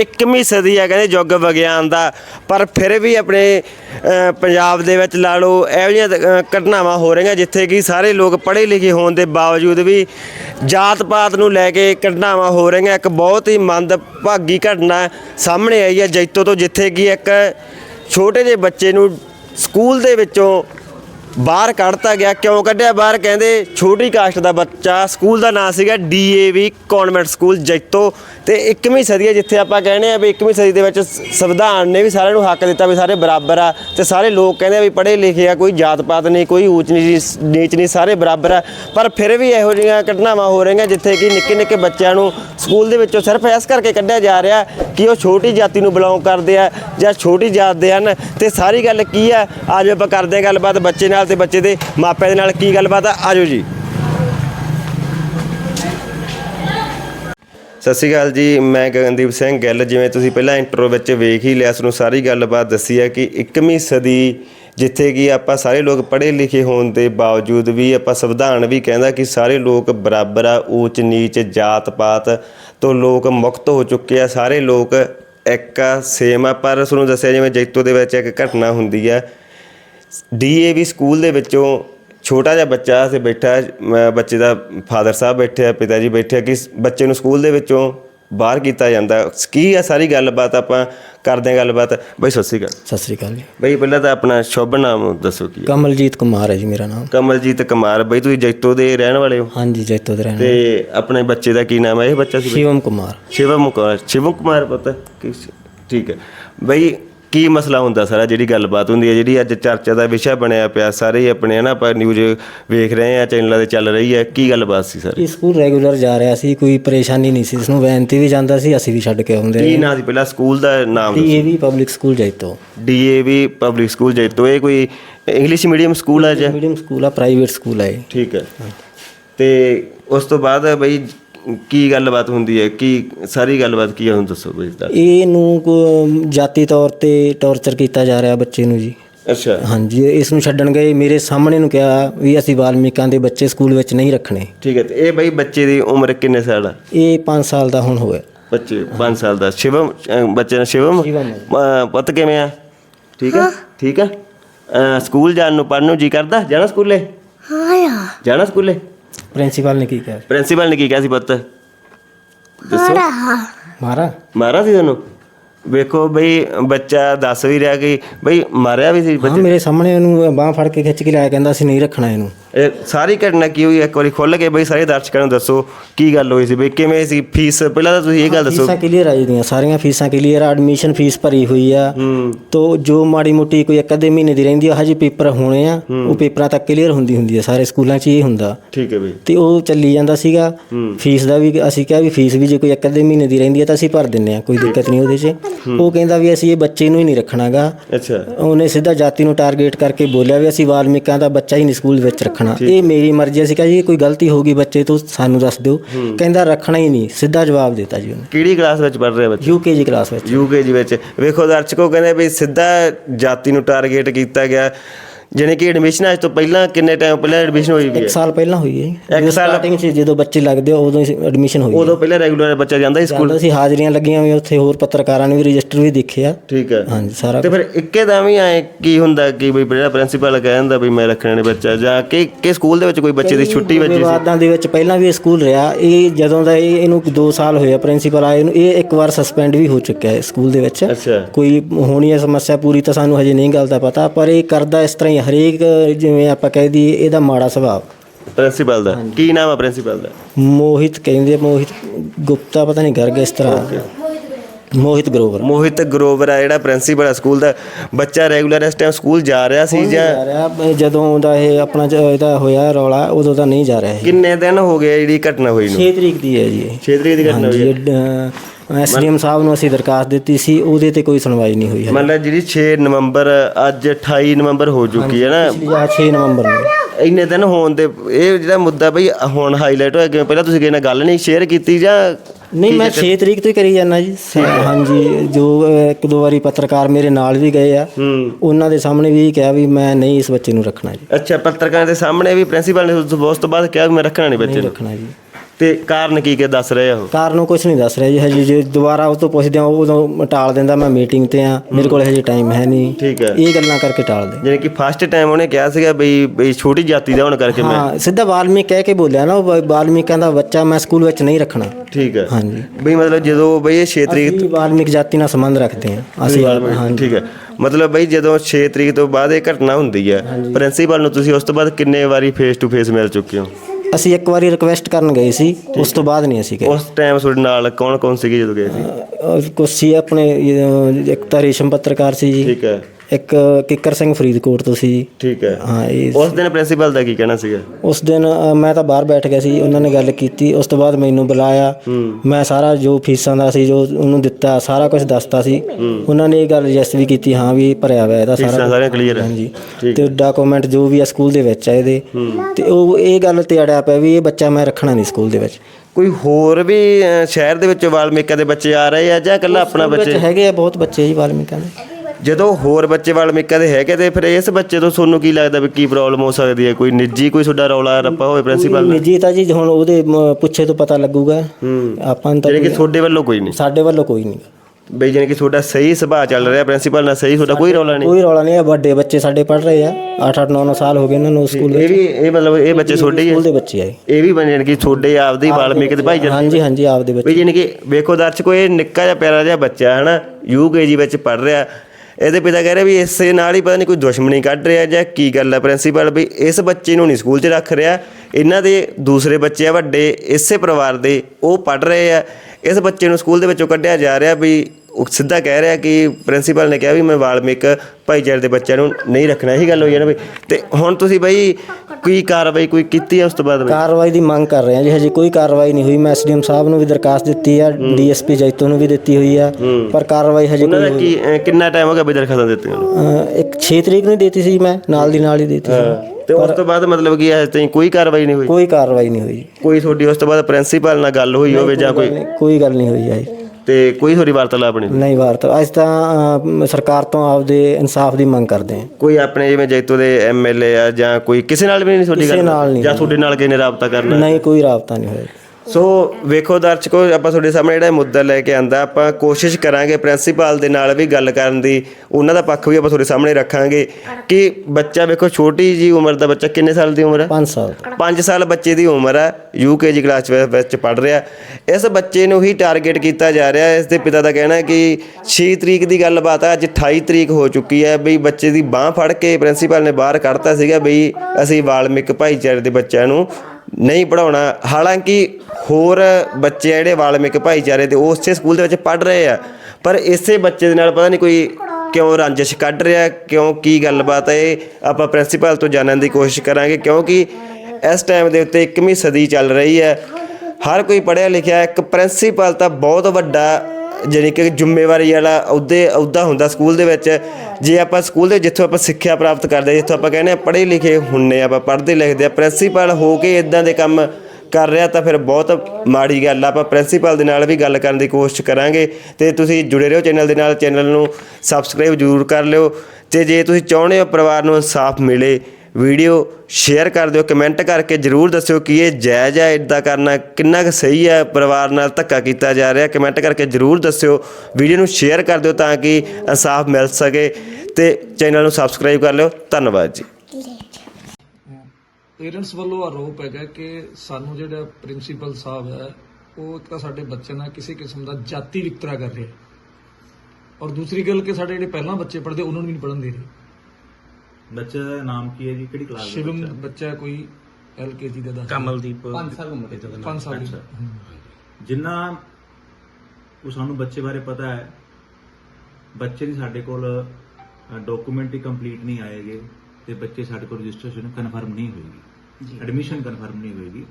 ਇੱਕਵੀਂ ਸਦੀ ਆ, ਕਹਿੰਦੇ ਯੁੱਗ ਵਿਗਿਆਨ ਦਾ, ਪਰ ਫਿਰ ਵੀ ਆਪਣੇ ਪੰਜਾਬ ਦੇ ਵਿੱਚ ਲਾ ਲਓ, ਇਹੋ ਜਿਹੀਆਂ ਘਟਨਾਵਾਂ ਹੋ ਰਹੀਆਂ, ਜਿੱਥੇ ਕਿ ਸਾਰੇ ਲੋਕ ਪੜ੍ਹੇ ਲਿਖੇ ਹੋਣ ਦੇ ਬਾਵਜੂਦ ਵੀ ਜਾਤ ਪਾਤ ਨੂੰ ਲੈ ਕੇ ਘਟਨਾਵਾਂ ਹੋ ਰਹੀਆਂ, ਇੱਕ ਬਹੁਤ ਹੀ ਮੰਦਭਾਗੀ ਘਟਨਾ ਸਾਹਮਣੇ ਆਈ ਹੈ ਜੈਤੋ ਤੋਂ, ਜਿੱਥੇ ਕਿ ਇੱਕ ਛੋਟੇ ਜਿਹੇ ਬੱਚੇ ਨੂੰ ਸਕੂਲ ਦੇ ਵਿੱਚੋਂ ਬਾਹਰ ਕੱਢਤਾ ਗਿਆ, ਕਿਉਂ ਕੱਢਿਆ? ਬਾਹਰ ਕਹਿੰਦੇ ਛੋਟੀ ਕਾਸਟ ਦਾ ਬੱਚਾ, ਸਕੂਲ ਦਾ ਨਾਮ ਸੀਗਾ ਡੀਏਵੀ ਕਨਵੈਂਟ ਸਕੂਲ, ਜੈਤੋ। ਤੇ 21ਵੀਂ ਸਦੀ ਹੈ ਜਿੱਥੇ ਆਪਾਂ ਕਹਿੰਦੇ ਆ ਵੀ 21ਵੀਂ ਸਦੀ ਦੇ ਵਿੱਚ ਸੰਵਿਧਾਨ ਨੇ ਵੀ ਸਾਰਿਆਂ ਨੂੰ ਹੱਕ ਦਿੱਤਾ ਵੀ ਸਾਰੇ ਬਰਾਬਰ ਆ। ਤੇ ਸਾਰੇ ਲੋਕ ਕਹਿੰਦੇ ਆ ਵੀ ਪੜ੍ਹੇ ਲਿਖੇ ਆ, ਕੋਈ ਜਾਤ ਪਾਤ ਨਹੀਂ, ਕੋਈ ਊਚ ਨੀਚ ਨੀਚ ਨਹੀਂ, ਸਾਰੇ ਬਰਾਬਰ ਆ। ਪਰ ਫਿਰ ਵੀ ਇਹੋ ਜਿਹੀਆਂ ਘਟਨਾਵਾਂ ਹੋ ਰਹੀਆਂ ਜਿੱਥੇ ਕਿ ਨਿੱਕੇ ਨਿੱਕੇ ਬੱਚਿਆਂ ਨੂੰ ਸਕੂਲ ਦੇ ਵਿੱਚੋਂ ਸਿਰਫ ਇਸ ਕਰਕੇ ਕੱਢਿਆ ਜਾ ਰਿਹਾ ਕਿ ਉਹ ਛੋਟੀ ਜਾਤੀ ਨੂੰ ਬਿਲੋਂਗ ਕਰਦੇ ਆ ਜਾਂ ਛੋਟੀ ਜਾਤ ਦੇ ਹਨ। ਤੇ ਸਾਰੀ ਗੱਲ ਕੀ ਆ? ਅੱਜ ਆਪਾਂ ਕਰਦੇ ਹਾਂ ਗੱਲਬਾਤ, ਬੱਚੇ ਨਾਲ ਤੇ ਬੱਚੇ ਦੇ ਮਾਪਿਆਂ ਦੇ ਨਾਲ ਕੀ ਗੱਲਬਾਤ ਆ? ਆਜੋ ਜੀ। ਸਤਿ ਸ਼੍ਰੀ ਅਕਾਲ ਜੀ, ਮੈਂ ਗਗਨਦੀਪ ਸਿੰਘ ਗਿੱਲ। ਜਿਵੇਂ ਤੁਸੀਂ ਪਹਿਲਾਂ ਇੰਟਰੋ ਵਿੱਚ ਵੇਖ ਹੀ ਲਿਆ ਤੁਹਾਨੂੰ ਸਾਰੀ ਗੱਲਬਾਤ ਦੱਸੀ ਹੈ ਕਿ 21ਵੀਂ ਸਦੀ ਜਿੱਥੇ ਕਿ ਆਪਾਂ ਸਾਰੇ ਲੋਕ ਪੜ੍ਹੇ ਲਿਖੇ ਹੋਣ ਦੇ ਬਾਵਜੂਦ ਵੀ ਆਪਾਂ ਸੰਵਿਧਾਨ ਵੀ ਕਹਿੰਦਾ ਕਿ ਸਾਰੇ ਲੋਕ ਬਰਾਬਰ ਆ, ਊਚ, ਨੀਚ, ਜਾਤ ਪਾਤ ਤੋਂ ਲੋਕ ਮੁਕਤ ਹੋ ਚੁੱਕੇ ਆ। ਸਾਰੇ ਲੋਕ ਇੱਕ ਆ ਸੇਮ ਆ, ਪਰ ਤੁਹਾਨੂੰ ਦੱਸਿਆ ਜਿਵੇਂ ਜੈਤੋ ਦੇ ਵਿੱਚ ਇੱਕ ਘਟਨਾ ਹੁੰਦੀ ਆ ਡੀਏਵੀ ਸਕੂਲ ਦੇ ਵਿੱਚੋਂ ਛੋਟਾ ਜਿਹਾ ਬੱਚਾ ਤੇ ਬੈਠਾ ਬੱਚੇ ਦਾ ਫਾਦਰ ਸਾਹਿਬ ਬੈਠੇ ਆ ਪਿਤਾ ਜੀ ਬੈਠੇ ਆ ਕਿ ਸ- ਬੱਚੇ ਨੂੰ ਸਕੂਲ ਦੇ ਵਿੱਚੋਂ ਬਾਹਰ ਕੀਤਾ ਜਾਂਦਾ। ਕੀ ਆ ਸਾਰੀ ਗੱਲਬਾਤ ਆਪਾਂ ਕਰਦੇ ਹਾਂ ਗੱਲਬਾਤ? ਬਈ ਸਤਿ ਸ਼੍ਰੀ ਅਕਾਲ। ਸਤਿ ਸ੍ਰੀ ਅਕਾਲ ਜੀ। ਬਈ ਪਹਿਲਾਂ ਤਾਂ ਆਪਣਾ ਸ਼ੁਭ ਨਾਮ ਦੱਸੋ ਕੀ? ਕਮਲਜੀਤ ਕੁਮਾਰ ਹੈ ਜੀ ਮੇਰਾ ਨਾਮ। ਕਮਲਜੀਤ ਕੁਮਾਰ। ਬਈ ਤੁਸੀਂ ਜੈਤੋ ਦੇ ਰਹਿਣ ਵਾਲੇ ਹੋ? ਹਾਂਜੀ ਜੈਤੋ ਦੇ ਰਹਿਣ ਤੇ ਆਪਣੇ ਬੱਚੇ ਦਾ ਕੀ ਨਾਮ ਹੈ ਇਹ ਬੱਚਾ ਸੀ? ਸ਼ਿਵਮ ਕੁਮਾਰ। ਸ਼ਿਵਮ ਕੁਮਾਰ ਸ਼ਿਵਮ ਕੁਮਾਰ ਪਤਾ। ਠੀਕ ਹੈ। ਬਈ ਕੀ ਮਸਲਾ ਹੁੰਦਾ ਸਾਰਾ? ਜਿਹੜੀ ਗੱਲਬਾਤ ਹੁੰਦੀ ਹੈ ਜਿਹੜੀ ਅੱਜ ਚਰਚਾ ਦਾ ਵਿਸ਼ਾ ਬਣਿਆ ਪਿਆ ਸਾਰੇ ਹੀ ਆਪਣੇ ਹਨਾ ਆਪਾਂ ਨਿਊਜ਼ ਵੇਖ ਰਹੇ ਆ ਚੈਨਲਾਂ ਤੇ ਚੱਲ ਰਹੀ ਹੈ ਕੀ ਗੱਲਬਾਤ ਸੀ ਸਾਰੀ? ਇਹ ਸਕੂਲ ਰੈਗੂਲਰ ਜਾ ਰਿਹਾ ਸੀ ਕੋਈ ਪਰੇਸ਼ਾਨੀ ਨਹੀਂ ਸੀ ਇਸ ਨੂੰ ਵੈਨ ਤੇ ਵੀ ਜਾਂਦਾ ਸੀ ਅਸੀਂ ਵੀ ਛੱਡ ਕੇ ਆਉਂਦੇ ਕੀ ਨਾਂ ਸੀ ਪਹਿਲਾਂ? ਸਕੂਲ ਦਾ ਨਾਮ DAV public school Jaito. DAV public school Jaito. ਇਹ ਕੋਈ ਇੰਗਲਿਸ਼ ਮੀਡੀਅਮ ਸਕੂਲ ਹੈ ਜਾਂ? ਮੀਡੀਅਮ ਸਕੂਲ ਆ ਪ੍ਰਾਈਵੇਟ ਸਕੂਲ ਹੈ। ਠੀਕ ਹੈ। ਤੇ ਉਸ ਤੋਂ ਬਾਅਦ ਬਈ ਕੀ ਗੱਲਬਾਤ ਹੁੰਦੀ ਹੈ? ਕੀ ਸਾਰੀ ਗੱਲਬਾਤ ਕੀ ਹੈ? ਹੁਣ ਦੱਸੋ ਬਈ ਦਾ। ਇਹਨੂੰ ਕੋ- ਜਾਤੀ ਤੌਰ ਤੇ ਟੌਰਚਰ ਕੀਤਾ ਜਾ ਰਿਹਾ ਬੱਚੇ ਨੂੰ ਜੀ। ਅੱਛਾ। ਹਾਂਜੀ ਇਸ ਨੂੰ ਛੱਡਣ ਗਏ। ਮੇਰੇ ਸਾਹਮਣੇ ਨੂੰ ਕਿਹਾ ਵੀ ਅਸੀਂ ਵਾਲਮੀਕਾਂ ਦੇ ਬੱਚੇ ਸਕੂਲ ਵਿੱਚ ਨਹੀਂ ਰੱਖਣੇ। ਠੀਕ ਹੈ ਤੇ ਇਹ ਬਈ ਬੱਚੇ ਦੀ ਉਮਰ ਕਿੰਨੇ ਸਾਲ ਆ? ਇਹ 5 ਸਾਲ ਦਾ ਹੁਣ ਹੋਇਆ। ਬੱਚੇ 5 ਸਾਲ ਦਾ। ਸ਼ਿਵਮ ਅਹ ਬੱਚੇ ਦਾ ਸ਼ਿਵਮ? ਸ਼ਿਵਮ ਅਹ ਪੁੱਤ ਕਿਵੇਂ ਆ? ਠੀਕ ਆ ਠੀਕ ਆ ਅਹ ਸਕੂਲ ਜਾਣ ਨੂੰ ਪੜਨ ਨੂੰ ਜੀ ਕਰਦਾ? ਜਾਣਾ ਸਕੂਲੇ? ਆਇਆ ਜਾਣਾ ਸਕੂਲੇ? ਪ੍ਰਿੰਸੀਪਲ ਨੇ ਕੀ ਕਿਹਾ ਪ੍ਰਿੰਸੀਪਲ ਨੇ ਕੀ ਕਿਹਾ ਸੀ ਪੁੱਤ? ਦੱਸੋ। ਮਾਰਾ। ਮਾਰਾ? ਸੀ ਤੁਹਾਨੂੰ ਵੇਖੋ ਬਈ ਬੱਚਾ ਦੱਸ ਵੀ ਰਿਹਾ ਕਿ ਬਈ ਮਾਰਿਆ ਵੀ ਸੀ ਹਾਂ ਬੱਚੇ। ਮੇਰੇ ਸਾਹਮਣੇ ਉਹਨੂੰ ਬਾਹ ਫੜ ਕੇ ਖਿੱਚ ਕੇ ਲਿਆਇਆ ਕਹਿੰਦਾ ਅਸੀਂ ਨਹੀਂ ਰੱਖਣਾ ਇਹਨੂੰ। ਇਹ ਸਾਰੀ ਘਟਨਾ ਕੀ ਹੋਈ? ਇੱਕ ਵਾਰੀ ਖੁੱਲ ਕੇ ਬਈ ਸਾਰੇ ਦਰਸ਼ਕਾਂ ਨੂੰ ਦੱਸੋ ਕੀ ਗੱਲ ਹੋਈ ਸੀ ਬਈ? ਕਿਵੇਂ ਸੀ ਫੀਸ? ਪਹਿਲਾਂ ਤਾਂ ਤੁਸੀਂ ਇਹ ਗੱਲ ਦੱਸੋ। ਫੀਸਾਂ ਕਲੀਅਰ ਆਈ ਦੀਆਂ ਸਾਰੀਆਂ ਫੀਸਾਂ ਕਲੀਅਰ ਆ ਐਡਮਿਸ਼ਨ ਫੀਸ ਭਰੀ ਹੋਈ ਆ। ਹੂੰ। ਤੋ ਜੋ ਮਾੜੀ ਮੋਟੀ ਕੋਈ ਇੱਕ ਅੱਧੇ ਮਹੀਨੇ ਦੀ ਰਹਿੰਦੀ ਆ ਹਜੇ ਪੇਪਰ ਹੋਣੇ ਆ ਉਹ ਪੇਪਰਾਂ ਤੱਕ ਕਲੀਅਰ ਹੁੰਦੀ ਹੁੰਦੀ ਆ ਸਾਰੇ ਸਕੂਲਾਂ 'ਚ ਇਹ ਹੁੰਦਾ। ਠੀਕ ਹੈ ਬਈ। ਤੇ ਉਹ ਚੱਲੀ ਜਾਂਦਾ ਸੀਗਾ। ਫੀਸ ਦਾ ਵੀ ਅਸੀਂ ਕਿਹਾ ਵੀ ਫੀਸ ਵੀ ਜੇ ਕੋਈ ਇੱਕ ਅੱਧੇ ਮਹੀਨੇ ਦੀ ਰਹਿੰਦੀ ਆ ਤਾਂ ਅਸੀਂ ਭਰ ਦਿੰਨੇ ਆ ਕੋਈ ਦਿੱਕਤ ਨਹੀਂ ਉਹਦੇ 'ਚ। ਉਹ ਕਹਿੰਦਾ ਵੀ ਅਸੀਂ ਇਹ ਬੱਚੇ ਨੂੰ ਹੀ ਨਹੀਂ ਰੱਖਣਾਗਾ। ਅੱਛਾ। ਉਹਨੇ ਸਿੱਧਾ ਜਾਤੀ ਨੂੰ ਟਾਰਗੇਟ ਕਰਕੇ ਬੋਲਿਆ ਵੀ ਅਸੀਂ ਵਾਲਮੀਕਾਂ ਦਾ ਬੱਚਾ ਹੀ ਨਹੀਂ ਸਕੂਲ ਵਿੱਚ ਰੱਖਣਾ। ਇਹ ਮੇਰੀ ਮਰਜ਼ੀ ਅਸੀਂ ਕਿਹਾ ਜੀ ਕੋਈ ਗਲਤੀ ਹੋ ਗਈ ਬੱਚੇ ਤੋਂ ਸਾਨੂੰ ਦੱਸ ਦਿਓ। ਕਹਿੰਦਾ ਰੱਖਣਾ ਹੀ ਨਹੀਂ। ਸਿੱਧਾ ਜਵਾਬ ਦਿੱਤਾ ਜੀ ਉਹਨੇ। ਕਿਹੜੀ ਕਲਾਸ ਵਿੱਚ ਪੜ ਰਿਹਾ ਬੱਚਾ? ਯੂਕੇਜੀ ਕਲਾਸ ਵਿੱਚ। ਯੂਕੇਜੀ ਵਿੱਚ। ਵੇਖੋ ਦਰਸ਼ਕੋ ਕਹਿੰਦੇ ਵੀ ਸਿੱਧਾ ਜਾਤੀ ਨੂੰ ਟਾਰਗੇਟ ਕੀਤਾ ਗਿਆ। ਜਾਣੀ ਕਿ ਐਡਮਿਸ਼ਨ ਅੱਜ ਤੋਂ ਪਹਿਲਾਂ ਕਿੰਨੇ ਟਾਈਮ ਪਹਿਲਾਂ ਐਡਮਿਸ਼ਨ ਹੋਈ ਵੀ ਇੱਕ ਹੈ? ਸਾਲ ਪਹਿਲਾਂ ਹੋਈ ਹੈ ਇੱਕ ਸਾਲ- ਸਟਾਰਟਿੰਗ 'ਚ ਜਦੋਂ ਬੱਚੇ ਲੱਗਦੇ ਆ ਉਦੋਂ ਐਡਮਿਸ਼ਨ ਹੋਈ ਹੈ। ਉਦੋਂ ਪਹਿਲਾਂ ਰੈਗੂਲਰ ਬੱਚਾ ਜਾਂਦਾ ਸੀ ਸਕੂਲ ਜਾਂਦਾ ਸੀ ਹਾਜ਼ਰੀਆਂ ਲੱਗੀਆਂ ਵੀ ਉੱਥੇ ਹੋਰ ਪੱਤਰਕਾਰਾਂ ਨੇ ਵੀ ਰਜਿਸਟਰ ਵੀ ਦੇਖਿਆ। ਠੀਕ ਹੈ। ਹਾਂਜੀ ਸਾਰਾ ਤੇ ਫਿਰ ਇੱਕੇ ਦਾ ਵੀ ਐ ਕੀ ਹੁੰਦਾ ਕਿ ਬਈ ਜਿਹੜਾ ਪ੍ਰਿੰਸੀਪਲ ਕਹਿੰਦਾ ਵੀ ਮੈਂ ਰੱਖਣਾ ਨਹੀਂ ਬੱਚਾ ਜਾਂ ਕਿ ਕਿ ਸਕੂਲ ਦੇ ਵਿੱਚ ਕੋਈ ਬੱਚੇ ਦੀ ਛੁੱਟੀ ਵੱਜੀ ਸੀ? ਵਿਵਾਦਾਂ ਦੇ ਵਿੱਚ ਪਹਿਲਾਂ ਵੀ ਇਹ ਸਕੂਲ ਰਿਹਾ ਇਹ ਜਦੋਂ ਦਾ ਇਹ ਇਹਨੂੰ 2 ਸਾਲ ਹੋਏ ਆ ਪ੍ਰਿੰਸੀਪਲ ਆਏ ਨੂੰ ਇਹ ਇੱਕ ਵਾਰ ਸਸਪੈਂਡ ਵੀ ਹੋ ਚੁੱਕਿਆ ਹੈ ਸਕੂਲ ਦੇ ਵਿੱਚ। ਅੱਛਾ। ਕੋਈ ਹੋਣੀ ਹੈ ਸਮੱਸਿਆ ਪੂਰੀ ਤਾਂ ਸਾਨੂੰ ਹਜੇ ਨਹੀਂ ਗੱਲ ਦਾ ਪਤਾ ਪਰ ਇਹ ਕਰਦਾ ਇਸ ਤਰ੍ਹਾਂ ਹੀ ਹਰੇਕ ਜਿਵੇਂ ਆਪਾਂ ਕਹਿ ਦਈਏ ਇਹਦਾ ਮਾੜਾ ਸੁਭਾਅ। ਪ੍ਰਿੰਸੀਪਲ ਦਾ। ਕੀ ਨਾਮ ਆ ਪ੍ਰਿੰਸੀਪਲ ਦਾ? ਮੋਹਿਤ ਕਹਿੰਦੇ ਆ, ਮੋਹਿਤ ਗੁਪਤਾ ਪਤਾ ਨਹੀਂ ਗਰਗ ਇਸ ਤਰ੍ਹਾਂ। ਮੋਹਿਤ ਗਰੋਵਰ। ਮੋਹਿਤ ਗਰੋਵਰ ਆ ਜਿਹੜਾ ਪ੍ਰਿੰਸੀਪਲ ਆ ਸਕੂਲ ਦਾ। ਬੱਚਾ ਰੈਗੂਲਰ ਇਸ ਟਾਈਮ ਸਕੂਲ ਜਾ ਰਿਹਾ ਸੀ ਜਾਂ ਜਾ ਰਿਹਾ। ਬ- ਜਦੋਂ ਦਾ ਇਹ ਆਪਣਾ ਜ- ਇਹਦਾ ਹੋਇਆ ਰੌਲਾ ਉਦੋਂ ਤਾਂ ਨਹੀਂ ਜਾ ਰਿਹਾ ਇਹ ਕਿੰਨੇ ਦਿਨ ਹੋ ਗਏ ਜਿਹੜੀ ਘਟਨਾ ਹੋਈ ਨੂੰ? 6 ਤਰੀਕ ਦੀ ਹੈ ਜੀ ਇਹ। 6 ਤਰੀਕ ਦੀ ਘਟਨਾ ਹੋਈ ਐਸਡੀਐਮ ਸਾਹਿਬ ਨੂੰ ਅਸੀਂ ਦਰਖਾਸਤ ਦਿੱਤੀ ਸੀ ਉਹਦੇ ਤੇ ਕੋਈ ਸੁਣਵਾਈ ਨਹੀਂ ਹੋਈ ਹੈ ਮਤਲਬ ਜਿਹੜੀ 6 ਨਵੰਬਰ ਅੱਜ 28 ਨਵੰਬਰ ਹੋ ਚੁੱਕੀ ਹੈ ਨਾ। ਪਿਛਲੀ ਆ 6 ਨਵੰਬਰ ਨੂੰ। ਇੰਨੇ ਦਿਨ ਹੋਣ ਦੇ ਇਹ ਜਿਹੜਾ ਮੁੱਦਾ ਬਈ ਹੁਣ ਹਾਈਲਾਈਟ ਹੋਇਆ ਕਿਵੇਂ ਪਹਿਲਾਂ ਤੁਸੀਂ ਕਿਸੇ ਨਾਲ ਗੱਲ ਨਹੀਂ ਸ਼ੇਅਰ ਕੀਤੀ ਜਾਂ ਨਹੀਂ ਮੈਂ 6 ਤਰੀਕ ਤੋਂ ਹੀ ਕਰੀ ਜਾਂਦਾ ਜੀ। ਹਾਂਜੀ ਜੋ ਇੱਕ ਦੋ ਵਾਰੀ ਪੱਤਰਕਾਰ ਮੇਰੇ ਨਾਲ ਵੀ ਗਏ ਆ। ਉਹਨਾਂ ਦੇ ਸਾਹਮਣੇ ਵੀ ਕਿਹਾ ਵੀ ਮੈਂ ਨਹੀਂ ਇਸ ਬੱਚੇ ਨੂੰ ਰੱਖਣਾ ਜੀ। ਅੱਛਾ ਪੱਤਰਕਾਰਾਂ ਦੇ ਸਾਹਮਣੇ ਵੀ ਪ੍ਰਿੰਸੀਪਲ ਨੇ ਉਸ ਤੋਂ ਬਾਅਦ ਕਿਹਾ ਮੈਂ ਰੱਖਣਾ ਨਹੀਂ ਬੱਚੇ ਨੂੰ? ਰੱਖਣਾ ਜੀ। ਤੇ ਕਾਰਨ ਕੀ ਕੀ ਦੱਸ ਰਹੇ ਆ ਉਹ? ਕਾਰਨ ਉਹ ਕੁਝ ਨਹੀਂ ਦੱਸ ਰਿਹਾ ਜੀ ਹਜੇ ਜੇ ਦੁਬਾਰਾ ਉਹ ਤੋਂ ਪੁੱਛਦੇ ਆ ਉਹ ਉਦੋਂ ਟਾਲ ਦਿੰਦਾ ਮੈਂ ਮੀਟਿੰਗ ਤੇ ਆ ਮੇਰੇ ਕੋਲ ਹਜੇ ਟਾਈਮ ਹੈ ਨਹੀਂ। ਠੀਕ ਹੈ। ਇਹ ਗੱਲਾਂ ਕਰਕੇ ਟਾਲਦੇ ਜਾਣੀ ਕਿ ਫਸਟ ਟਾਈਮ ਉਹਨੇ ਕਿਹਾ ਸੀਗਾ ਬਈ ਬਈ ਛੋਟੀ ਜਾਤੀ ਦਾ ਹੋਣ ਕਰਕੇ ਮੈਂ ਹਾਂ ਸਿੱਧਾ ਵਾਲਮੀਕ ਕਹਿ ਕੇ ਬੋਲਿਆ ਨਾ ਉਹ ਵਾਲਮੀਕ ਕਹਿੰਦਾ ਬੱਚਾ ਮੈਂ ਸਕੂਲ ਵਿੱਚ ਨਹੀਂ ਰੱਖਣਾ। ਠੀਕ ਹੈ। ਹਾਂਜੀ। ਬਈ ਮਤਲਬ ਜਦੋਂ ਬਈ ਇਹ 6 ਤਰੀਕ ਅਸੀਂ ਵਾਲਮੀਕ ਜਾਤੀ ਨਾਲ ਸੰਬੰਧ ਰੱਖਦੇ ਹਾਂ। ਅਸੀਂ ਹਾਂਜੀ। ਠੀਕ ਹੈ। ਮਤਲਬ ਬਈ ਜਦੋਂ 6 ਤਰੀਕ ਤੋਂ ਬਾਅਦ ਇਹ ਘਟਨਾ ਹੁੰਦੀ ਹੈ ਪ੍ਰਿੰਸੀਪਲ ਨੂੰ ਤੁਸੀਂ ਉਸ ਤੋਂ ਬਾਅਦ ਕਿੰਨੇ ਵਾਰੀ ਫੇਸ ਟੂ ਫੇਸ ਮਿਲ ਚੁੱਕੇ ਹੋ? ਅਸੀਂ ਇੱਕ ਵਾਰੀ ਰਿਕਵੈਸਟ ਕਰਨ ਗਏ ਸੀ ਉਸ ਤੋਂ ਬਾਅਦ ਨਹੀਂ ਅਸੀਂ ਗਏ। ਉਸ ਟਾਈਮ ਤੁਹਾਡੇ ਨਾਲ ਕੌਣ ਕੌਣ ਸੀਗੇ ਜਦੋਂ ਗਏ ਸੀ? ਕੁਛ ਸੀ ਆਪਣੇ ਅਹ, ਇੱਕ ਤਾਂ ਰੇਸ਼ਮ ਪੱਤਰਕਾਰ ਸੀ ਜੀ। ਠੀਕ ਹੈ। ਇੱਕ ਕਿੱਕਰ ਸਿੰਘ ਫਰੀਦਕੋਟ ਤੋਂ ਸੀ। ਠੀਕ ਹੈ। ਹਾਂ ਇਹ ਉਸ ਦਿਨ ਪ੍ਰਿੰਸੀਪਲ ਦਾ ਕੀ ਕਹਿਣਾ ਸੀਗਾ? ਉਸ ਦਿਨ ਅ, ਮੈਂ ਤਾਂ ਬਾਹਰ ਬੈਠ ਗਿਆ ਸੀ ਉਹਨਾਂ ਨੇ ਗੱਲ ਕੀਤੀ ਉਸ ਤੋਂ ਬਾਅਦ ਮੈਨੂੰ ਬੁਲਾਇਆ। ਮੈਂ ਸਾਰਾ ਜੋ ਫੀਸਾਂ ਦਾ ਸੀ ਜੋ ਉਹਨੂੰ ਦਿੱਤਾ ਸਾਰਾ ਕੁਝ ਦੱਸਤਾ ਸੀ। ਉਹਨਾਂ ਨੇ ਇਹ ਗੱਲ ਜੈਸ ਵੀ ਕੀਤੀ ਹਾਂ ਵੀ ਭਰਿਆ ਹੋਇਆ ਇਹਦਾ ਫੀਸਾਂ ਸਾਰਾ ਸਾਰੀਆਂ ਕਲੀਅਰ ਹੈ। ਹਾਂਜੀ। ਤੇ ਡਾਕੂਮੈਂਟ ਜੋ ਵੀ ਆ ਸਕੂਲ ਦੇ ਵਿੱਚ ਆ ਇਹਦੇ। ਤੇ ਉਹ ਇਹ ਗੱਲ ਤੇ ਅੜਿਆ ਪਿਆ ਵੀ ਇਹ ਬੱਚਾ ਮੈਂ ਰੱਖਣਾ ਨਹੀਂ ਸਕੂਲ ਦੇ ਵਿੱਚ। ਕੋਈ ਹੋਰ ਵੀ ਸ਼ਹਿਰ ਦੇ ਵਿੱਚ ਵਾਲਮੀਕਾਂ ਦੇ ਬੱਚੇ ਆ ਰਹੇ ਆ ਜਾਂ ਇਕੱਲਾ ਆਪਣਾ ਬੱਚੇ? ਹੈਗੇ ਆ ਬਹੁਤ ਬੱਚੇ ਜੀ ਵਾਲਮੀਕਾਂ ਦੇ। ਜਦੋਂ ਹੋਰ ਬੱਚੇ ਵਾਲਮੀਕਾਂ ਦੇ ਹੈਗੇ ਤੇ ਫਿਰ ਇਸ ਬੱਚੇ ਤੋਂ ਤੁਹਾਨੂੰ ਕੀ ਲੱਗਦਾ ਵੀ ਕੀ ਪ੍ਰੋਬਲਮ ਹੋ ਸਕਦੀ ਹੈ? ਕੋਈ ਨਿੱਜੀ ਕੋਈ ਤੁਹਾਡਾ ਰੌਲਾ ਰੱਪਾ ਹੋਵੇ ਪ੍ਰਿੰਸੀਪਲ ਨਾਲ? ਨਿੱਜੀ ਤਾਂ ਜੀ ਹੁਣ ਉਹਦੇ ਮ, ਪੁੱਛੇ ਤੋਂ ਪਤਾ ਲੱਗੂਗਾ। ਹੂੰ। ਆਪਾਂ ਨੂੰ ਤਾਂ ਜਾਣੀ ਕਿ ਤੁਹਾਡੇ ਵੱਲੋਂ ਕੋਈ ਨਹੀਂ? ਸਾਡੇ ਵੱਲੋਂ ਕੋਈ ਨਹੀਂ। ਬਈ ਜਾਣੀ ਕਿ ਤੁਹਾਡਾ ਸਹੀ ਸੁਭਾਅ ਚੱਲ ਰਿਹਾ ਪ੍ਰਿੰਸੀਪਲ ਨਾਲ ਸਹੀ ਤੁਹਾਡਾ ਕੋਈ ਰੌਲਾ ਨਹੀਂ? ਕੋਈ ਰੌਲਾ ਨਹੀਂ ਹੈ ਵੱਡੇ ਬੱਚੇ ਸਾਡੇ ਪੜ੍ਹ ਰਹੇ ਆ। 8-8 9-9 ਸਾਲ ਹੋ ਗਏ ਇਹਨਾਂ ਨੂੰ ਸਕੂਲ ਇਹ ਵੀ ਇਹ ਮਤਲਬ ਇਹ ਬੱਚੇ ਤੁਹਾਡੇ ਹੀ ਆ? ਸਕੂਲ ਦੇ ਬੱਚੇ ਆਏ ਇਹ। ਵੀ ਬਣ ਜਾਣੀ ਕਿ ਤੁਹਾਡੇ ਆਪਦੇ ਹੀ ਵਾਲਮੀਕ ਦੇ ਭਾਈ ਹਾਂਜੀ ਹਾਂਜੀ ਆਪਦੇ ਬੱਚੇ। ਵੀ ਜਾਣੀ ਕਿ ਵੇਖੋ ਦਰਸ਼ਕੋ ਇਹ ਨਿੱਕਾ ਜਿਹਾ ਪਿਆਰਾ ਜਿਹਾ ਬੱਚਾ ਹੈ ਨਾ ਯੂਕੇਜੀ ਵਿੱਚ ਪੜ ਰਿਹਾ। ਇਹਦੇ ਪਿਤਾ ਕਹਿ ਰਹੇ ਵੀ ਇਸੇ ਨਾਲ ਹੀ ਪਤਾ ਨਹੀਂ ਕੋਈ ਦੁਸ਼ਮਣੀ ਕੱਢ ਰਿਹਾ ਜਾਂ ਕੀ ਗੱਲ ਹੈ ਪ੍ਰਿੰਸੀਪਲ ਵੀ ਇਸ ਬੱਚੇ ਨੂੰ ਨਹੀਂ ਸਕੂਲ 'ਚ ਰੱਖ ਰਿਹਾ। ਇਹਨਾਂ ਦੇ ਦੂਸਰੇ ਬੱਚੇ ਆ, ਵੱਡੇ, ਇਸੇ ਪਰਿਵਾਰ ਦੇ, ਉਹ ਪੜ ਰਹੇ ਆ। ਇਸ ਬੱਚੇ ਨੂੰ ਸਕੂਲ ਦੇ ਵਿੱਚੋਂ ਕੱਢਿਆ ਜਾ ਰਿਹਾ ਵੀ ਉਹ ਸਿੱਧਾ ਕਹਿ ਰਿਹਾ ਕਿ ਪ੍ਰਿੰਸੀਪਲ ਨੇ ਕਿਹਾ ਵੀ ਮੈਂ ਵਾਲਮੀਕ ਭਾਈਚਾਰੇ ਦੇ ਬੱਚਿਆਂ ਨੂੰ ਨਹੀਂ ਰੱਖਣਾ ਇਹੀ ਗੱਲ ਹੋਈ ਹੈ ਨਾ ਬਈ ਤੇ ਹੁਣ ਤੁਸੀਂ ਬਈ ਕੀ ਕਾਰਵਾਈ ਕੋਈ ਕੀਤੀ ਹੈ ਉਸ ਤੋਂ ਬਾਅਦ ਬਈ? ਕਾਰਵਾਈ ਦੀ ਮੰਗ ਕਰ ਰਹੇ ਹਾਂ ਜੀ ਹਜੇ ਕੋਈ ਕਾਰਵਾਈ ਨਹੀਂ ਹੋਈ। ਮੈਂ ਐਸਡੀਐਮ ਸਾਹਿਬ ਨੂੰ ਵੀ ਦਰਖਾਸਤ ਦਿੱਤੀ ਆ ਡੀਐਸਪੀ ਜੈਤੋ ਨੂੰ ਵੀ ਦਿੱਤੀ ਹੋਈ ਆ ਪਰ ਕਾਰਵਾਈ ਹਜੇ ਉਹਨਾਂ ਕੋਈ ਦਾ ਕੀ ਅਹ ਕਿੰਨਾ ਟਾਈਮ ਹੋ ਗਿਆ ਬਈ ਦਰਖਾਸਤਾਂ ਦਿੱਤੀਆਂ ਨੂੰ? ਅਹ ਇੱਕ 6 ਤਰੀਕ ਨੂੰ ਦਿੱਤੀ ਸੀ ਮੈਂ ਨਾਲ ਦੀ ਨਾਲ ਹੀ ਦਿੱਤੀ ਸੀ। ਤੇ ਉਸ ਤੋਂ ਬਾਅਦ ਮਤਲਬ ਕੀ ਹੈ ਤਾਈਂ ਕੋਈ ਕਾਰਵਾਈ ਨਹੀਂ ਹੋਈ? ਕੋਈ ਕਾਰਵਾਈ ਨਹੀਂ ਹੋਈ। ਕੋਈ ਤੁਹਾਡੀ ਉਸ ਤੋਂ ਬਾਅਦ ਪ੍ਰਿੰਸੀਪਲ ਨਾਲ ਗੱਲ ਹੋਈ ਹੋਵੇ ਜਾਂ ਕੋਈ ਕੋਈ ਗੱਲ ਨਹੀਂ ਹੋਈ ਆਈ। ਤੇ ਕੋਈ ਤੁਹਾਡੀ ਵਾਰਤਾਲਾਪ ਨਹੀਂ? ਨਹੀਂ ਵਾਰਤਾ ਅੱਜ ਤਾਂ ਅਹ, ਸਰਕਾਰ ਤੋਂ ਆਪਦੇ ਇਨਸਾਫ ਦੀ ਮੰਗ ਕਰਦੇ ਹਾਂ। ਕੋਈ ਆਪਣੇ ਜਿਵੇਂ ਜੈਤੋ ਦੇ ਐਮਐਲਏ ਆ ਜਾਂ ਕੋਈ ਕਿਸੇ ਨਾਲ ਵੀ ਨਹੀਂ ਤੁਹਾਡੀ ਗੱਲ ਜਾਂ ਤੁਹਾਡੇ ਨਾਲ ਕਿਸੇ ਨੇ ਰਾਬਤਾ ਕਰਨਾ? ਨਹੀਂ ਕੋਈ ਰਾਬਤਾ ਨਹੀਂ ਹੋਇਆ। ਸੋ ਵੇਖੋ ਦਰਸ਼ਕੋ ਆਪਾਂ ਤੁਹਾਡੇ ਸਾਹਮਣੇ ਜਿਹੜਾ ਇਹ ਮੁੱਦਾ ਲੈ ਕੇ ਆਂਦਾ ਆਪਾਂ ਕੋਸ਼ਿਸ਼ ਕਰਾਂਗੇ ਪ੍ਰਿੰਸੀਪਲ ਦੇ ਨਾਲ ਵੀ ਗੱਲ ਕਰਨ ਦੀ ਉਹਨਾਂ ਦਾ ਪੱਖ ਵੀ ਆਪਾਂ ਤੁਹਾਡੇ ਸਾਹਮਣੇ ਰੱਖਾਂਗੇ। ਕਿ ਬੱਚਾ ਵੇਖੋ ਛੋਟੀ ਜੀ ਉਮਰ ਦਾ ਬੱਚਾ ਕਿੰਨੇ ਸਾਲ ਦੀ ਉਮਰ ਹੈ? 5 ਸਾਲ। 5 ਸਾਲ ਬੱਚੇ ਦੀ ਉਮਰ ਹੈ ਯੂਕੇਜੀ ਕਲਾਸ ਵਿੱਚ ਪੜ ਰਿਹਾ। ਇਸ ਬੱਚੇ ਨੂੰ ਹੀ ਟਾਰਗੇਟ ਕੀਤਾ ਜਾ ਰਿਹਾ ਹੈ ਇਸ ਦੇ ਪਿਤਾ ਦਾ ਕਹਿਣਾ ਹੈ ਕਿ 6 ਤਰੀਕ ਦੀ ਗੱਲਬਾਤ ਹੈ ਅੱਜ 28 ਤਰੀਕ ਹੋ ਚੁੱਕੀ ਹੈ ਬਈ ਬੱਚੇ ਦੀ ਬਾਹ ਫੜ ਕੇ ਪ੍ਰਿੰਸੀਪਲ ਨੇ ਬਾਹਰ ਕੱਢਤਾ ਸੀਗਾ ਬਈ ਅਸੀਂ ਵਾਲਮਿਕ ਭਾਈਚਾਰੇ ਦੇ ਬੱਚਿਆਂ ਨੂੰ ਨਹੀਂ ਪੜਾਉਣਾ ਹਾਲਾਂਕਿ ਹੋਰ ਬੱਚੇ ਆ ਜਿਹੜੇ ਵਾਲਮਿਕ ਭਾਈਚਾਰੇ ਦੇ, ਉਹ ਉਸੇ ਸਕੂਲ ਦੇ ਵਿੱਚ ਪੜ ਰਹੇ ਆ। ਪਰ ਇਸੇ ਬੱਚੇ ਦੇ ਨਾਲ ਪਤਾ ਨਹੀਂ ਕੋਈ ਕਿਉਂ ਰੰਜਿਸ਼ ਕੱਢ ਰਿਹਾ, ਕਿਉਂ ਕੀ ਗੱਲਬਾਤ ਹੈ ਇਹ? ਆਪਾਂ ਪ੍ਰਿੰਸੀਪਲ ਤੋਂ ਜਾਣਨ ਦੀ ਕੋਸ਼ਿਸ਼ ਕਰਾਂਗੇ, ਕਿਉਂਕਿ ਇਸ ਟਾਈਮ ਦੇ ਉੱਤੇ 21ਵੀਂ ਸਦੀ ਚੱਲ ਰਹੀ ਹੈ। ਹਰ ਕੋਈ ਪੜ੍ਹਿਆ ਲਿਖਿਆ ਇੱਕ ਪ੍ਰਿੰਸੀਪਲ ਤਾਂ ਬਹੁਤ ਵੱਡਾ ਜਾਣੀ ਕਿ ਜ਼ਿੰਮੇਵਾਰੀ ਵਾਲਾ ਅਹੁਦੇ ਅਹੁਦਾ ਹੁੰਦਾ ਸਕੂਲ ਦੇ ਵਿੱਚ। ਜੇ ਆਪਾਂ ਸਕੂਲ ਦੇ ਜਿੱਥੋਂ ਆਪਾਂ ਸਿੱਖਿਆ ਪ੍ਰਾਪਤ ਕਰਦੇ ਹਾਂ, ਜਿੱਥੋਂ ਆਪਾਂ ਕਹਿੰਦੇ ਆ ਪੜ੍ਹੇ ਲਿਖੇ ਹੁੰਨੇ ਆ, ਆਪਾਂ ਪੜ੍ਹਦੇ ਲਿਖਦੇ ਆ ਪ੍ਰਿੰਸੀਪਲ ਹੋ ਕੇ ਇਦਾਂ ਦੇ ਕੰਮ ਕਰ ਰਿਹਾ ਤਾਂ ਫਿਰ ਬਹੁਤ ਮਾੜੀ ਗੱਲ ਆ। ਆਪਾਂ ਪ੍ਰਿੰਸੀਪਲ ਦੇ ਨਾਲ ਵੀ ਗੱਲ ਕਰਨ ਦੀ ਕੋਸ਼ਿਸ਼ ਕਰਾਂਗੇ ਤੇ ਤੁਸੀਂ ਜੁੜੇ ਰਹੋ ਚੈਨਲ ਦੇ ਨਾਲ। ਚੈਨਲ ਨੂੰ ਸਬਸਕ੍ਰਾਈਬ ਜ਼ਰੂਰ ਕਰ ਲਿਓ ਤੇ ਜੇ ਤੁਸੀਂ ਚਾਹੁੰਦੇ ਹੋ ਪਰਿਵਾਰ ਨੂੰ ਇਨਸਾਫ ਮਿਲੇ ਵੀਡੀਓ ਸ਼ੇਅਰ ਕਰ ਦਿਓ, ਕਮੈਂਟ ਕਰਕੇ ਜਰੂਰ ਦੱਸਿਓ ਕਿ ਇਹ ਜਾਇਜ਼ ਹੈ, ਇਦਾਂ ਕਰਨਾ ਕਿੰਨਾ ਕੁ ਸਹੀ ਹੈ, ਪਰਿਵਾਰ ਨਾਲ ਧੱਕਾ ਕੀਤਾ ਜਾ ਰਿਹਾ। ਕਮੈਂਟ ਕਰਕੇ ਜਰੂਰ ਦੱਸਿਓ, ਵੀਡੀਓ ਨੂੰ ਸ਼ੇਅਰ ਕਰ ਦਿਓ ਤਾਂ ਕਿ ਇਨਸਾਫ ਮਿਲ ਸਕੇ ਤੇ ਚੈਨਲ ਨੂੰ ਸਬਸਕ੍ਰਾਈਬ ਕਰ ਲਿਓ। ਧੰਨਵਾਦ ਜੀ। ਪੇਰੈਂਟਸ ਵੱਲੋਂ ਆਰੋਪ ਹੈਗਾ ਕਿ ਸਾਨੂੰ ਜਿਹੜਾ ਪ੍ਰਿੰਸੀਪਲ ਸਾਹਿਬ ਹੈ, ਉਹ ਤਾਂ ਸਾਡੇ ਬੱਚੇ ਨਾਲ ਕਿਸੇ ਕਿਸਮ ਦਾ ਜਾਤੀ ਵਿਤਕਰਾ ਕਰ ਰਿਹਾ ਔਰ ਦੂਸਰੀ ਗੱਲ ਕਿ ਸਾਡੇ ਜਿਹੜੇ ਪਹਿਲਾਂ ਬੱਚੇ ਪੜ੍ਹਦੇ, ਉਹਨਾਂ ਨੂੰ ਵੀ ਨਹੀਂ ਪੜ੍ਹਨ ਦੇ ਰਹੇ। ਬੱਚੇ ਦਾ ਨਾਮ ਕੀ ਹੈ ਜੀ? ਕਿਹੜੀ ਕਲਾਸ ਦਾ ਸ਼ਿਵਮ ਬੱਚਾ? ਬੱਚਾ ਕੋਈ ਐਲਕੇਜੀ ਦਾ ਦਾ ਕਮਲਦੀਪ 5 ਸਾਲ ਉਮਰ ਦੇ 5 ਸਾਲ ਦੀ। ਅੱਛਾ। ਜਿੰਨਾ ਉਹ ਸਾਨੂੰ ਬੱਚੇ ਬਾਰੇ ਪਤਾ ਹੈ ਬੱਚੇ ਦੀ ਸਾਡੇ ਕੋਲ ਡਾਕੂਮੈਂਟ ਹੀ ਕੰਪਲੀਟ ਨਹੀਂ ਆਏਗੇ ਤੇ ਬੱਚੇ ਸਾਡੇ ਕੋਲ ਰਜਿਸਟ੍ਰੇਸ਼ਨ ਕਨਫਰਮ ਨਹੀਂ ਹੋਏਗੀ। ਐਡਮਿਸ਼ਨ ਕਨਫਰਮ ਨਹੀਂ ਹੋਏਗੀ।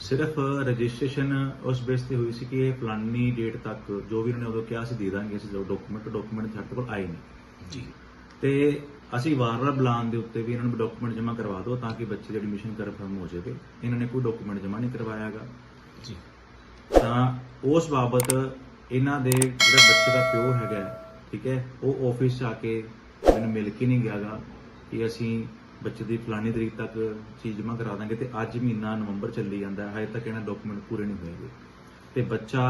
ਸਿਰਫ ਰਜਿਸਟ੍ਰੇਸ਼ਨ ਉਸ ਬੇਸ ਤੇ ਹੋਈ ਸੀ ਕਿ ਇਹ ਫਲਾਨੀ ਡੇਟ ਤੱਕ ਜੋ ਵੀ ਉਹਨਾਂ ਨੇ ਉਦੋਂ ਕਿਹਾ ਸੀ ਦੇ ਦਾਂਗੇ ਅਸੀਂ ਡਾਕੂਮੈਂਟ ਡਾਕੂਮੈਂਟ ਸਾਡੇ ਕੋਲ ਆਏ ਨਹੀਂ। ਜੀ। ਤੇ ਅਸੀਂ ਵਾਰ-ਵਾਰ ਬੁਲਾਉਣ ਦੇ ਉੱਤੇ ਵੀ ਇਹਨਾਂ ਨੂੰ ਡਾਕੂਮੈਂਟ ਜਮ੍ਹਾਂ ਕਰਵਾ ਦਿਓ ਤਾਂ ਕਿ ਬੱਚੇ ਦੀ ਐਡਮਿਸ਼ਨ ਕਨਫਰਮ ਹੋ ਜਾਵੇ। ਇਹਨਾਂ ਨੇ ਕੋਈ ਡਾਕੂਮੈਂਟ ਜਮ੍ਹਾਂ ਨਹੀਂ ਕਰਵਾਇਆਗਾ। ਜੀ। ਤਾਂ ਉਸ ਬਾਬਤ ਇਹਨਾਂ ਦੇ ਜਿਹੜਾ ਬੱਚੇ ਦਾ ਪਿਓ ਹੈਗਾ ਠੀਕ ਹੈ ਉਹ ਆਫਿਸ 'ਚ ਆ ਕੇ ਮੈਨੂੰ ਮਿਲ ਕੇ ਨਹੀਂ ਗਿਆਗਾ ਕਿ ਅਸੀਂ ਬੱਚੇ ਦੀ ਫਲਾਨੀ ਤਰੀਕ ਤੱਕ ਚੀਜ਼ ਜਮ੍ਹਾਂ ਕਰਾ ਦਾਂਗੇ ਤੇ ਅੱਜ ਮਹੀਨਾ ਨਵੰਬਰ ਚੱਲੀ ਜਾਂਦਾ ਹੈ ਹਜੇ ਤੱਕ ਇਹਨਾਂ ਡਾਕੂਮੈਂਟ ਪੂਰੇ ਨਹੀਂ ਹੋਏਗੇ। ਤੇ ਬੱਚਾ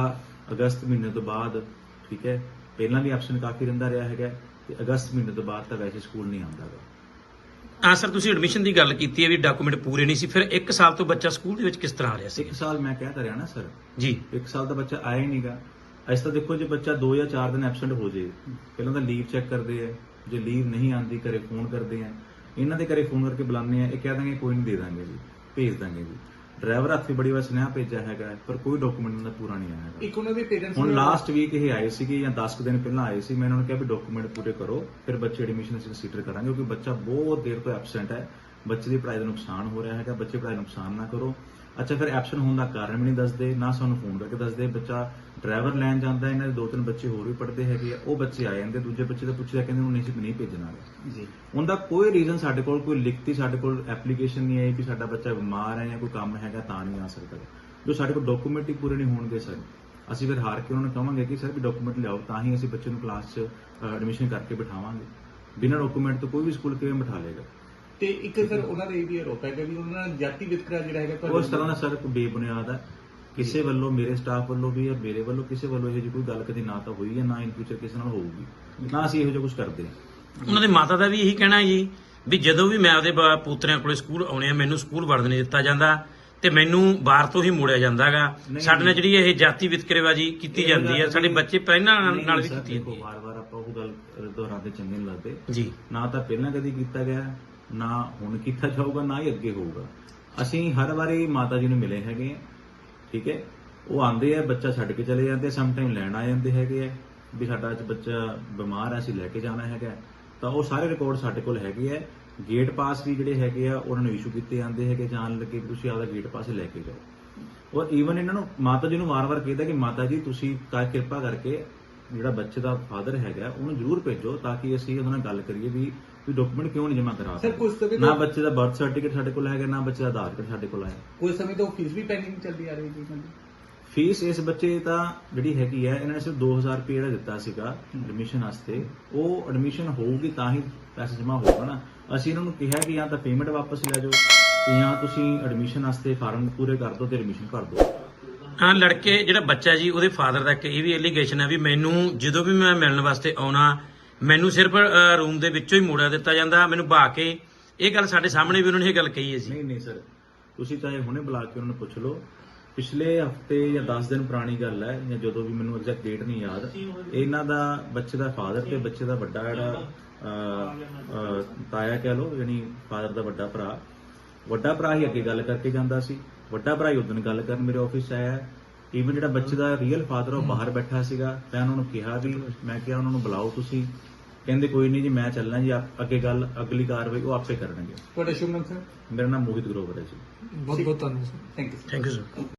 ਅਗਸਤ ਮਹੀਨੇ ਤੋਂ ਬਾਅਦ ਠੀਕ ਹੈ ਪਹਿਲਾਂ ਵੀ ਆਪਸ਼ਨ ਕਾਫੀ ਰਹਿੰਦਾ ਰਿਹਾ ਹੈਗਾ। ਤੇ ਅਗਸਤ ਮਹੀਨੇ ਤੋਂ ਬਾਅਦ ਤਾਂ ਵੈਸੇ ਸਕੂਲ ਨਹੀਂ ਆਉਂਦਾ ਗਾ। ਹਾਂ ਸਰ ਤੁਸੀਂ ਐਡਮਿਸ਼ਨ ਦੀ ਗੱਲ ਕੀਤੀ ਹੈ ਵੀ ਡਾਕੂਮੈਂਟ ਪੂਰੇ ਨਹੀਂ ਸੀ। ਫਿਰ 1 ਸਾਲ ਤੋਂ ਬੱਚਾ ਸਕੂਲ ਦੇ ਵਿੱਚ ਕਿਸ ਤਰ੍ਹਾਂ ਆ ਰਿਹਾ ਸੀ? ਇੱਕ ਸਾਲ ਮੈਂ ਕਹਿ ਤਾਂ ਰਿਹਾ ਨਾ ਸਰ। ਜੀ। ਇੱਕ ਸਾਲ ਦਾ ਬੱਚਾ ਆਇਆ ਹੀ ਨਹੀਂਗਾ ਅੱਜ ਤਾਂ ਦੇਖੋ ਜੇ ਬੱਚਾ 2 ਜਾਂ 4 ਦਿਨ ਐਬਸੈਂਟ ਹੋ ਜੇ ਪਹਿਲਾਂ ਤਾਂ ਲੀਵ ਚੈੱਕ ਕਰਦੇ ਆ। ਜੇ ਲੀਵ ਨਹੀਂ ਆਂਦੀ ਘਰੇ ਫੋਨ ਕਰਦੇ ਆ। ਇਹਨਾਂ ਦੇ ਘਰੇ ਫੋਨ ਕਰਕੇ ਬੁਲਾਉਂਦੇ ਆ। ਇਹ ਕਹਿ ਦਾਂਗੇ ਕੋਈ ਨਹੀਂ ਦੇ ਦਾਂਗੇ ਜੀ ਭੇਜ ਦਾਂਗੇ ਜੀ। ਡਰਾਈਵਰ ਹੱਥ ਵੀ ਬੜੀ ਵਾਰ ਸੁਨੇਹਾ ਭੇਜਿਆ ਹੈਗਾ ਪਰ ਕੋਈ ਡਾਕੂਮੈਂਟ ਉਹਨਾਂ ਦਾ ਪੂਰਾ ਨਹੀਂ ਆਇਆ ਹੈਗਾ। ਇੱਕ ਉਹਨਾਂ ਦੇ ਪੇਰੈਂਟਸ ਹੁਣ ਲਾਸਟ ਵੀਕ ਇਹ ਆਏ ਸੀਗੇ ਜਾਂ 10 ਕੁ ਦਿਨ ਪਹਿਲਾਂ ਆਏ ਸੀ ਮੈਂ ਇਹਨਾਂ ਨੂੰ ਕਿਹਾ ਵੀ ਡਾਕੂਮੈਂਟ ਪੂਰੇ ਕਰੋ ਫਿਰ ਬੱਚੇ ਐਡਮਿਸ਼ਨ ਅਸੀਂ ਕੰਸੀਡਰ ਕਰਾਂਗੇ ਕਿਉਂਕਿ ਬੱਚਾ ਬਹੁਤ ਦੇਰ ਤੋਂ ਐਬਸੈਂਟ ਹੈ। ਬੱਚੇ ਦੀ ਪੜ੍ਹਾਈ ਦਾ ਨੁਕਸਾਨ ਹੋ ਰਿਹਾ ਹੈਗਾ ਬੱਚੇ ਪੜ੍ਹਾਈ ਦਾ ਨੁਕਸਾਨ ਨਾ ਕਰੋ। ਅੱਛਾ ਫਿਰ ਐਬਸੈਂਟ ਹੋਣ ਦਾ ਕਾਰਨ ਵੀ ਨਹੀਂ ਦੱਸਦੇ ਨਾ ਸਾਨੂੰ ਫੋਨ ਕਰਕੇ ਦੱਸਦੇ। ਬੱਚਾ ਡਰਾਈਵਰ ਲੈਣ ਜਾਂਦਾ ਇਹਨਾਂ ਦੇ ਦੋ ਤਿੰਨ ਬੱਚੇ ਹੋਰ ਵੀ ਪੜ੍ਹਦੇ ਹੈਗੇ ਆ ਉਹ ਬੱਚੇ ਆ ਜਾਂਦੇ ਦੂਜੇ ਬੱਚੇ ਤਾਂ ਪੁੱਛਿਆ ਕਹਿੰਦੇ ਉਹਨੂੰ ਨਹੀਂ ਨਹੀਂ ਭੇਜਣਾ ਜੀ। ਉਹਦਾ ਕੋਈ ਰੀਜ਼ਨ ਸਾਡੇ ਕੋਲ ਕੋਈ ਲਿਖਤੀ ਸਾਡੇ ਕੋਲ ਐਪਲੀਕੇਸ਼ਨ ਨਹੀਂ ਆਈ ਕਿ ਸਾਡਾ ਬੱਚਾ ਬਿਮਾਰ ਹੈ ਜਾਂ ਕੋਈ ਕੰਮ ਹੈਗਾ ਤਾਂ ਨਹੀਂ ਆ ਸਕਦਾ। ਜੋ ਸਾਡੇ ਕੋਲ ਡਾਕੂਮੈਂਟ ਹੀ ਪੂਰੇ ਨਹੀਂ ਹੋਣਗੇ ਸਰ। ਅਸੀਂ ਫਿਰ ਹਾਰ ਕੇ ਉਹਨਾਂ ਨੂੰ ਕਹਾਂਗੇ ਕਿ ਸਰ ਵੀ ਡਾਕੂਮੈਂਟ ਲਿਆਓ ਤਾਂ ਹੀ ਅਸੀਂ ਬੱਚੇ ਨੂੰ ਕਲਾਸ 'ਚ ਐਡਮਿਸ਼ਨ ਕਰਕੇ ਬਿਠਾਵਾਂਗੇ। ਬਿਨਾਂ ਡਾਕੂਮੈਂਟ ਤੋਂ ਕੋਈ ਵੀ ਸਕੂਲ ਕਿਵੇਂ ਬਿਠਾ ਲੇਗਾ ਤੇ ਇੱਕ ਸਰ ਉਹਨਾਂ ਦਾ ਇਹ ਵੀ ਆਰੋਪ ਹੈਗਾ ਵੀ ਉਹਨਾਂ ਦਾ ਜਾਤੀ ਵਿਤਕਰਾ ਜਿਹੜਾ ਹੈਗਾ ਉਸ ਤਰ੍ਹਾਂ ਦਾ ਸਰ ਕੋਈ ਬੇਬੁਨਿਆਦ ਹੈ। ਕਿਸੇ ਵੱਲੋਂ ਮੇਰੇ ਸਟਾਫ ਵੱਲੋਂ ਵੀ ਜਾਂ ਮੇਰੇ ਵੱਲੋਂ ਕਿਸੇ ਵੱਲੋਂ ਇਹੋ ਜਿਹੀ ਕੋਈ ਗੱਲ ਕਦੀ ਨਾ ਤਾਂ ਹੋਈ ਹੈ ਨਾ ਇਨ ਫਿਊਚਰ ਕਿਸੇ ਨਾਲ ਹੋਊਗੀ। ਨਾ ਅਸੀਂ ਇਹੋ ਜਿਹਾ ਕੁਝ ਕਰਦੇ ਹਾਂ। ਉਹਨਾਂ ਦੇ ਮਾਤਾ ਦਾ ਵੀ ਇਹੀ ਕਹਿਣਾ ਹੈ ਜੀ ਵੀ ਜਦੋਂ ਵੀ ਮੈਂ ਆਪਦੇ ਬ- ਪੋਤਰਿਆਂ ਕੋਲੇ ਸਕੂਲ ਆਉਣੇ ਆ ਮੈਨੂੰ ਸਕੂਲ ਵੜਨ ਨਹੀਂ ਦਿੱਤਾ ਜਾਂਦਾ ਤੇ ਮੈਨੂੰ ਬਾਹਰ ਤੋਂ ਹੀ ਮੋੜਿਆ ਜਾਂਦਾਗਾ ਸਾਡੇ ਨਾਲ ਜਿਹੜੀ ਇਹ ਜਾਤੀ ਵਿਤਕਰੇਬਾਜੀ ਕੀਤੀ ਜਾਂਦੀ ਹੈ ਸਾਡੇ ਬੱਚੇ ਪਹਿਲਾਂ ਨਾਲ ਵੀ ਕੀਤੀ ਜਾਂਦੀ ਹੈ। ਵਾਰ-ਵਾਰ ਆਪਾਂ ਉਹ ਗੱਲ ਦੁਹਰਾਉਂਦੇ ਚੰਗੇ ਨਹੀਂ ਲੱਗਦੇ। ਜੀ। ਨਾ ਤਾਂ ਪਹਿਲਾਂ ਕਦੀ ਕੀਤਾ ਗਿਆ ਨਾ ਹੁਣ ਕੀਤਾ ਜਾਊਗਾ ਨਾ ਹੀ ਅੱਗੇ ਹੋਊਗਾ। ਅਸੀਂ ਹਰ ਵਾਰੀ ਮਾਤਾ ਜੀ ਨੂੰ ਮਿਲੇ ਹੈਗੇ ਹਾਂ, ਠੀਕ ਹੈ? ਉਹ ਆਂਦੇ ਆ ਬੱਚਾ ਛੱਡ ਕੇ ਚਲੇ ਜਾਂਦੇ ਸਮ ਟਾਈਮ ਲੈਣ ਆ ਜਾਂਦੇ ਹੈਗੇ ਆ ਵੀ ਸਾਡਾ ਅੱਜ ਬੱਚਾ ਬਿਮਾਰ ਹੈ ਅਸੀਂ ਲੈ ਕੇ ਜਾਣਾ ਹੈਗਾ। ਤਾਂ ਉਹ ਸਾਰੇ ਰਿਕਾਰਡ ਸਾਡੇ ਕੋਲ ਹੈਗੇ ਆ। ਗੇਟ ਪਾਸ ਵੀ ਜਿਹੜੇ ਹੈਗੇ ਆ ਉਹਨਾਂ ਨੂੰ ਇਸ਼ੂ ਕੀਤੇ ਜਾਂਦੇ ਹੈਗੇ ਜਾਣ ਲੱਗੇ ਤੁਸੀਂ ਆਪਦਾ ਗੇਟ ਪਾਸ ਲੈ ਕੇ ਜਾਓ। ਔਰ ਈਵਨ ਇਹਨਾਂ ਨੂੰ ਮਾਤਾ ਜੀ ਨੂੰ ਵਾਰ-ਵਾਰ ਕਹਿੰਦਾ ਕਿ ਮਾਤਾ ਜੀ ਤੁਸੀਂ ਕਾ ਕਿਰਪਾ ਕਰਕੇ ਜਿਹੜਾ ਬੱਚੇ ਦਾ ਫਾਦਰ ਹੈਗਾ ਉਹਨੂੰ ਜ਼ਰੂਰ ਭੇਜੋ ਤਾਂ ਕਿ ਅਸੀਂ ਉਹਨਾਂ ਨਾਲ ਗੱਲ ਕਰੀਏ ਵੀ ਵੀ ਡਾਕੂਮੈਂਟ ਕਿਉਂ ਨਹੀਂ ਜਮ੍ਹਾਂ ਕਰਾ Sir, ਕੁਛ ਸਮੇਂ ਨਾ ਤੋਂ- ਬੱਚੇ ਦਾ ਬਰਥ ਸਰਟੀਫਿਕੇਟ ਸਾਡੇ ਕੋਲ ਹੈਗਾ ਨਾ ਬੱਚੇ ਦਾ ਆਧਾਰ ਕਾਰਡ ਸਾਡੇ ਕੋਲ ਹੈ। ਕੋਈ ਸਮੇਂ ਤੋਂ ਫੀਸ ਵੀ ਪੈਂਡਿੰਗ ਚੱਲਦੀ ਆ ਰਹੀ ਦੀ। ਫੀਸ ਇਸ ਬੱਚੇ ਤਾਂ ਜਿਹੜੀ ਹੈਗੀ ਹੈ ਇਹਨਾਂ ਨੇ ਸਿਰਫ 2000 ਰੁਪਏ ਜਿਹੜਾ ਦਿੱਤਾ ਸੀਗਾ ਐਡਮਿਸ਼ਨ ਵਾਸਤੇ ਉਹ ਐਡਮਿਸ਼ਨ ਹੋਊਗੀ ਤਾਂ ਹੀ ਪੈਸੇ ਜਮ੍ਹਾਂ ਹੋਊਗਾ ਨਾ ਅਸੀਂ ਇਹਨਾਂ ਨੂੰ ਕਿਹਾ ਕਿ ਜਾਂ ਤਾਂ ਪੇਮੈਂਟ ਵਾਪਸ ਲੈ ਜਾਓ ਤੇ ਜਾਂ ਤੁਸੀਂ ਐਡਮਿਸ਼ਨ ਵਾਸਤੇ ਫਾਰਮ ਪੂਰੇ ਕਰ ਦਿਓ ਤੇ ਐਡਮਿਸ਼ਨ ਕਰ ਦਿਓ। ਹਾਂ ਲੜਕੇ ਜਿਹੜਾ ਬੱਚਾ ਜੀ ਉਹਦੇ ਫਾਦਰ ਦਾ ਇੱਕ ਇਹ ਵੀ ਐਲੀਗੇਸ਼ਨ ਹੈ ਵੀ ਮੈਨੂੰ ਜਦੋਂ ਵੀ ਮੈਂ ਮਿਲਣ ਵਾਸਤੇ ਆਉਣਾ ਮੈਨੂੰ ਸਿਰਫ ਰੂਮ ਦੇ ਵਿੱਚੋਂ ਹੀ ਮੋੜਿਆ ਦਿੱਤਾ ਜਾਂਦਾ, ਮੈਨੂੰ ਬਹਾ ਕੇ ਇਹ ਗੱਲ ਸਾਡੇ ਸਾਹਮਣੇ ਵੀ ਉਹਨਾਂ ਨੇ ਇਹ ਗੱਲ ਕਹੀ ਹੈ ਜੀ। ਨਹੀਂ ਨਹੀਂ ਸਰ ਤੁਸੀਂ ਚਾਹੇ ਹੁਣੇ ਬੁਲਾ ਕੇ ਉਹਨਾਂ ਨੂੰ ਪੁੱਛ ਲਓ। ਪਿਛਲੇ ਹਫ਼ਤੇ ਜਾਂ 10 ਦਿਨ ਪੁਰਾਣੀ ਗੱਲ ਹੈ, ਜਾਂ ਜਦੋਂ ਵੀ ਮੈਨੂੰ ਐਗਜ਼ੈਕਟ ਡੇਟ ਨਹੀਂ ਯਾਦ, ਇਹਨਾਂ ਦਾ ਬੱਚੇ ਦਾ ਫਾਦਰ ਤੇ ਬੱਚੇ ਦਾ ਵੱਡਾ ਜਿਹੜਾ ਤਾਇਆ ਕਹਿ ਲੋ ਯਾਨੀ ਫਾਦਰ ਦਾ ਵੱਡਾ ਭਰਾ। ਵੱਡਾ ਭਰਾ ਹੀ ਅੱਗੇ ਗੱਲ ਕਰਕੇ ਜਾਂਦਾ ਸੀ। ਵੱਡਾ ਭਰਾ ਹੀ ਉਦੋਂ ਗੱਲ ਕਰਨ ਮੇਰੇ ਆਫਿਸ 'ਚ ਆਇਆ। ਈਵਨ ਜਿਹੜਾ ਬੱਚੇ ਦਾ ਰੀਅਲ ਫਾਦਰ ਉਹ ਬਾਹਰ ਬੈਠਾ ਸੀਗਾ। ਮੈਂ ਉਹਨਾਂ ਨੂੰ ਕਿਹਾ ਵੀ, ਮੈਂ ਕਿਹਾ ਉਹਨਾਂ ਨੂੰ ਬੁਲਾਓ ਤੁਸੀਂ। ਕਹਿੰਦੇ ਕੋਈ ਨਹੀਂ ਜੀ ਮੈਂ ਚੱਲਣਾ ਜੀ ਆਪ- ਅੱਗੇ ਗੱਲ ਅਗਲੀ ਕਾਰਵਾਈ ਉਹ ਆਪੇ ਕਰਨਗੇ। ਤੁਹਾਡਾ ਸ਼ੁਭ ਨਾਮ ਸਰ? ਮੇਰਾ ਨਾਮ ਮੋਹਿਤ ਗਰੋਵਰ ਹੈ ਜੀ। ਬਹੁਤ ਬਹੁਤ ਧੰਨਵਾਦ sir. Thank you thank you sir